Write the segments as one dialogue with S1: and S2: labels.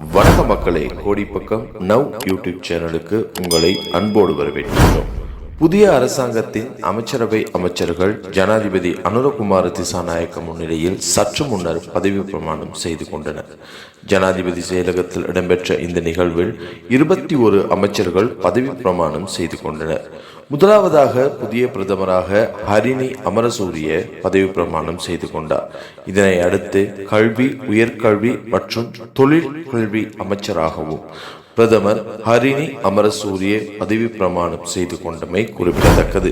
S1: வணக்க மக்களே கோடிப்பக்கம் now YouTube சேனலுக்கு உங்களை அன்போடு வரவேற்கிறோம் புதிய அரசாங்கத்தின் அமைச்சரவை அமைச்சர்கள் ஜனாதிபதி அனுரகுமார திசாநாயக்க முன்னிலையில் சற்று முன்னர் பதவி பிரமாணம் செய்து கொண்டனர். ஜனாதிபதி செயலகத்தில் இடம்பெற்ற இந்த நிகழ்வில் இருபத்தி ஒரு அமைச்சர்கள் பதவி பிரமாணம் செய்து கொண்டனர். முதலாவதாக புதிய பிரதமராக ஹரிணி அமரசூரிய பதவி பிரமாணம் செய்து கொண்டார். இதனை அடுத்து கல்வி உயர்கல்வி மற்றும் தொழில் கல்வி அமைச்சராகவும் பிரதமர் ஹரிணி அமரசூரிய பதவி பிரமாணம் செய்து கொண்டமை குறிப்பிடத்தக்கது.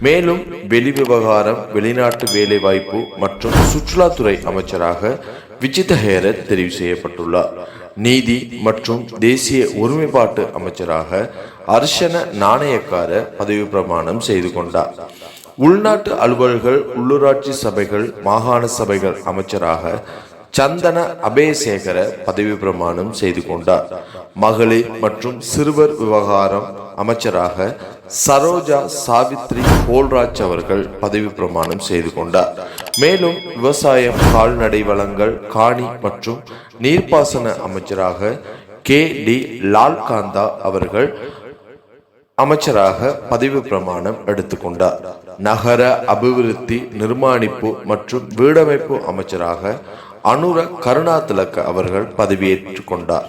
S1: மேலும் வெளிவிவகாரம் வெளிநாட்டு வேலைவாய்ப்பு மற்றும் சுற்றுலாத்துறை அமைச்சராக விஜித ஹேரத் தெரிவு செய்யப்பட்டுள்ளார். நீதி மற்றும் தேசிய ஒருமைப்பாட்டு அமைச்சராக அர்ஷன நாணயக்கார பதவி பிரமாணம் செய்து கொண்டார். உள்நாட்டு அலுவல்கள் உள்ளூராட்சி சபைகள் மாகாண சபைகள் அமைச்சராக சந்தன அபேசேகர பதவி பிரமாணம் செய்து கொண்டார். மகளிர் மற்றும் சிறுவர் விவகாரம் அமைச்சராக சரோஜா சாவித்ரி போல்ராஜ் அவர்கள் பதவி பிரமாணம் செய்து கொண்டார். மேலும் விவசாயம் கால்நடை வளங்கள் காணி மற்றும் நீர்ப்பாசன அமைச்சராக கே. டி. லால்காந்தா அவர்கள் அமைச்சராக பதவி பிரமாணம் எடுத்துக்கொண்டார் நகர அபிவிருத்தி நிர்மாணிப்பு மற்றும் வீடமைப்பு அமைச்சராக அனுர கருணா திலக்க அவர்கள் பதவியேற்றுக் கொண்டார்.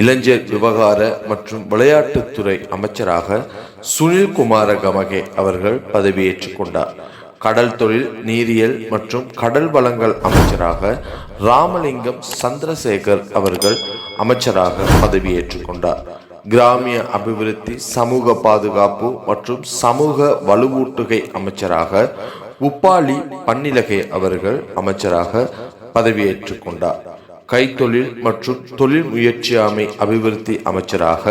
S1: இளைஞர் விவகார மற்றும் விளையாட்டுத்துறை அமைச்சராக சுனில் குமார கமகே அவர்கள் பதவியேற்றுக் கொண்டார். கடல் தொழில் நீரியல் மற்றும் கடல் வளங்கள் அமைச்சராக ராமலிங்கம் சந்திரசேகர் அவர்கள் அமைச்சராக பதவியேற்றுக் கொண்டார். கிராமிய அபிவிருத்தி சமூக பாதுகாப்பு மற்றும் சமூக வலுவூட்டுகை அமைச்சராக உப்பாலி பன்னிலகை அவர்கள் அமைச்சராக பதவியேற்றுக் கொண்டார் கைத்தொழில் மற்றும் தொழில் முயற்சியாமை அபிவிருத்தி அமைச்சராக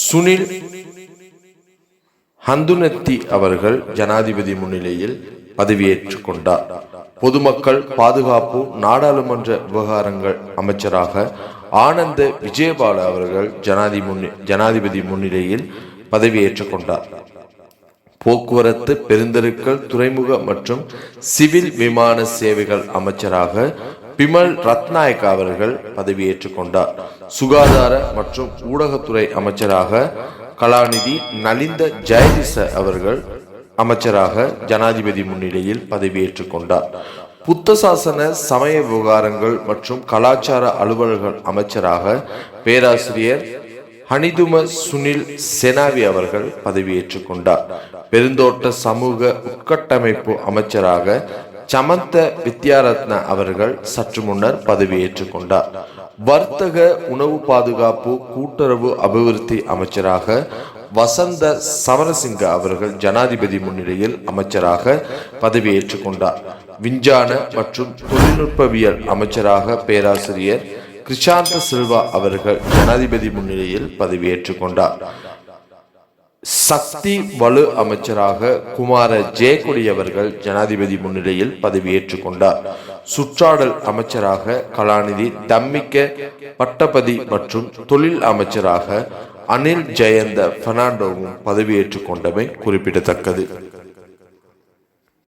S1: சுனில் ஹந்துனத்தி அவர்கள் ஜனாதிபதி முன்னிலையில் பதவியேற்றுக் கொண்டார் பொதுமக்கள் பாதுகாப்பு நாடாளுமன்ற விவகாரங்கள் அமைச்சராக ஆனந்த விஜயபால அவர்கள் ஜனாதி முன்னி ஜனாதிபதி முன்னிலையில் பதவியேற்றுக் கொண்டார் போக்குவரத்து பெருந்தெருக்கள் துறைமுக மற்றும் சிவில் விமான சேவைகள் அமைச்சராக பிமல் ரத்நாயக் அவர்கள் பதவியேற்றுக் கொண்டார். சுகாதார மற்றும் ஊடகத்துறை அமைச்சராக கலாநிதி நலிந்த ஜெயதிச அவர்கள் அமைச்சராக ஜனாதிபதி முன்னிலையில் பதவியேற்றுக் கொண்டார். புத்த சாசன சமய விவகாரங்கள் மற்றும் கலாச்சார அலுவலர்கள் அமைச்சராக பேராசிரியர் ஹனிதும சுனில் செனாவி அவர்கள் பதவியேற்றுக் கொண்டார். பெருந்தோட்ட சமூக உட்கட்டமைப்பு அமைச்சராக சமந்த வித்யாரத்ன அவர்கள் சற்று முன்னர் பதவியேற்றுக் கொண்டார். வர்த்தக உணவு பாதுகாப்பு கூட்டுறவு அபிவிருத்தி அமைச்சராக வசந்த சமரசிங்க அவர்கள் ஜனாதிபதி முன்னிலையில் அமைச்சராக பதவியேற்றுக் கொண்டார். விஞ்ஞான மற்றும் தொழில்நுட்பவியல் அமைச்சராக பேராசிரியர் கிருஷாந்த சில்வா அவர்கள் ஜனாதிபதி முன்னிலையில் பதவியேற்றுக் கொண்டார். சக்தி வலு அமைச்சராக குமார ஜெயக்குடி அவர்கள் ஜனாதிபதி முன்னிலையில் பதவியேற்றுக் கொண்டார். சுற்றாடல் அமைச்சராக கலாநிதி தம்மிக்க பட்டபதி மற்றும் தொழில் அமைச்சராக அனில் ஜெயந்த பெர்னாண்டோவும் பதவியேற்றுக் கொண்டமை குறிப்பிடத்தக்கது.